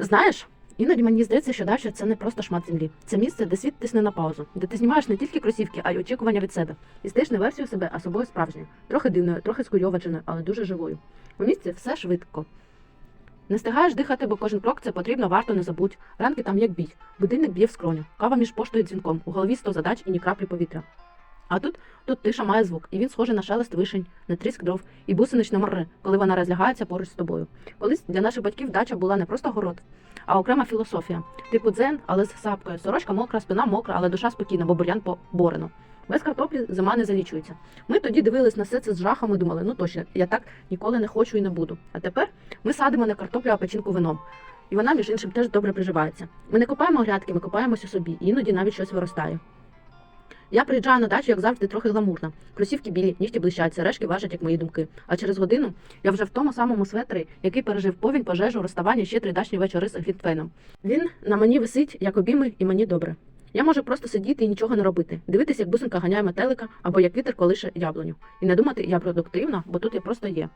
Знаєш, іноді мені здається, що дача це не просто шмат землі. Це місце, де світ тисне на паузу, де ти знімаєш не тільки кросівки, а й очікування від себе. І стаєш не версію себе, а собою справжньою. Трохи дивною, трохи скуйовадженою, але дуже живою. У місті все швидко. Не встигаєш дихати, бо кожен крок це потрібно, варто не забудь. Ранки там як бій. Будильник б'є в скроню, кава між поштою і дзвінком, у голові сто задач і ні краплі повітря. А тут, тут тиша має звук, і він схожий на шелест вишень, на тріск дров і бусинич на морри, коли вона розлягається поруч з тобою. Колись для наших батьків дача була не просто город, а окрема філософія. Типу дзен, але з сапкою. Сорочка мокра, спина мокра, але душа спокійна, бо бур'ян поборено. Без картоплі зима не залічується. Ми тоді дивились на все це з жахом і думали, ну точно, я так ніколи не хочу і не буду. А тепер ми садимо не картоплю, а печінку вином. І вона, між іншим, теж добре приживається. Ми не копаємо грядки, ми копаємося собі, іноді навіть щось виростає. Я приїжджаю на дачу, як завжди, трохи гламурна. Кросівки білі, нігті блищать, сережки важать, як мої думки. А через годину я вже в тому самому светрі, який пережив повінь, пожежу, розставання ще три дачні вечори з Глінтвейном. Він на мені висить, як обійми, і мені добре. Я можу просто сидіти і нічого не робити, дивитися, як бусинка ганяє метелика або як вітер колише яблуню. І не думати, я продуктивна, бо тут я просто є.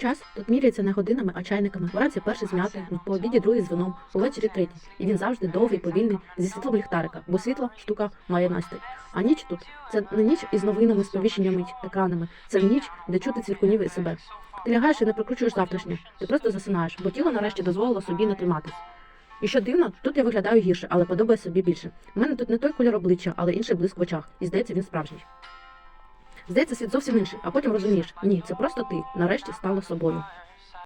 Час тут міряється не годинами, а чайниками. Вранці перший зм'ятий, по обіді другий з вином, увечері третій. І він завжди довгий, повільний, зі світлом ліхтарика, бо світло штука має настрій. А ніч тут це не ніч із новинами, сповіщеннями екранами. Це ніч, де чути цвіркунів і себе. Ти лягаєш і не прокручуєш завтрашнє. Ти просто засинаєш, бо тіло нарешті дозволило собі не триматись. І що дивно, тут я виглядаю гірше, але подобає собі більше. У мене тут не той кольор обличчя, але інший блиск в очах, і здається, він справжній. Здається, світ зовсім інший, а потім розумієш, ні, це просто ти нарешті стала собою.